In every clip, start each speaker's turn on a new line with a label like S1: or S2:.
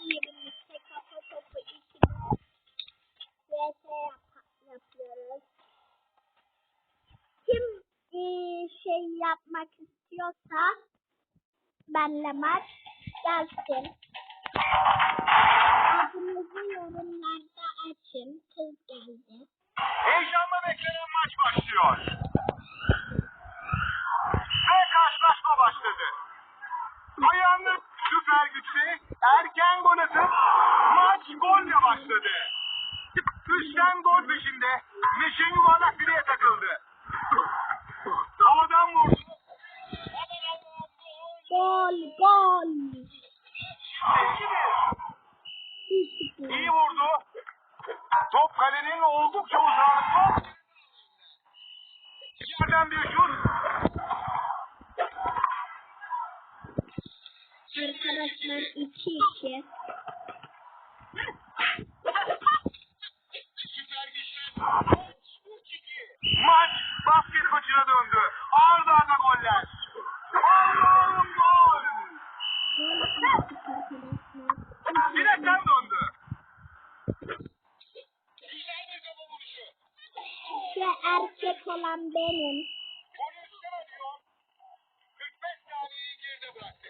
S1: sizlerle birlikte kafa topu 2'de VS yap yapıyoruz. Kim eee, şey yapmak istiyorsa benle maç gelsin. Adınızı yorumlarda açın. Kız geldi.
S2: Heyecanla beklenen maç başlıyor. Ve karşılaşma başladı. Ayağını süper güçlü erken gol atıp maç golle başladı. Üçten gol peşinde Meşe yuvarlak direğe takıldı. Havadan vurdu.
S1: Gol gol.
S2: İyi vurdu. Top kalenin oldukça uzağında. Top. Yerden bir şut.
S1: Arkadaşlar 2-2.
S2: Maç basket maçına döndü. Arda arda goller. Allah'ım gol.
S1: Gol attık arkadaşlar.
S2: Direkten döndü.
S1: Şu erkek olan benim.
S2: Polisler arıyor. 45 saniyeyi geride bıraktı.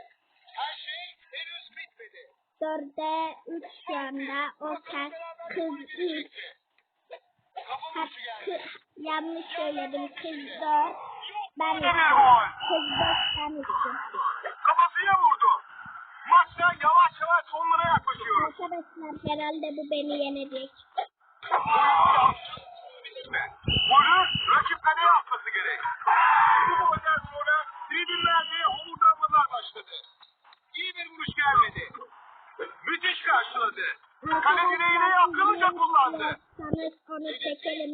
S2: Her şey henüz bitmedi.
S1: Dörde 3 şu anda. O kız, kız 3.
S2: Kafa
S1: Ha,
S2: vuruşu geldi.
S1: kı- yanlış söyledim. Kız 4. Ben
S2: Yine bir
S1: 3.
S2: gol.
S1: Kız 4 Arkadaşlar herhalde bu beni yenecek.
S2: Golü rakip kaleye atması gerek. Bu golden sonra tribünlerde homurdanmalar başladı. İyi bir vuruş gelmedi. Müthiş karşıladı. Kale direğine yakınca kullandı.
S1: Sanız onu çekelim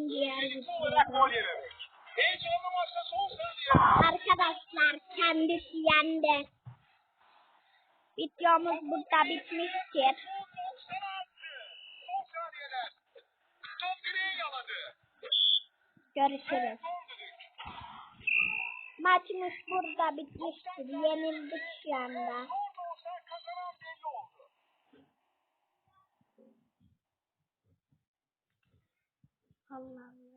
S2: Olarak
S1: videoda.
S2: gol yememek. Heyecanlı maçta son saniye.
S1: Arkadaşlar kendisi yendi. Videomuz burada bitmiştir. Görüşürüz. Maçımız burada bitmiştir. Yenildik şu anda.
S2: Orada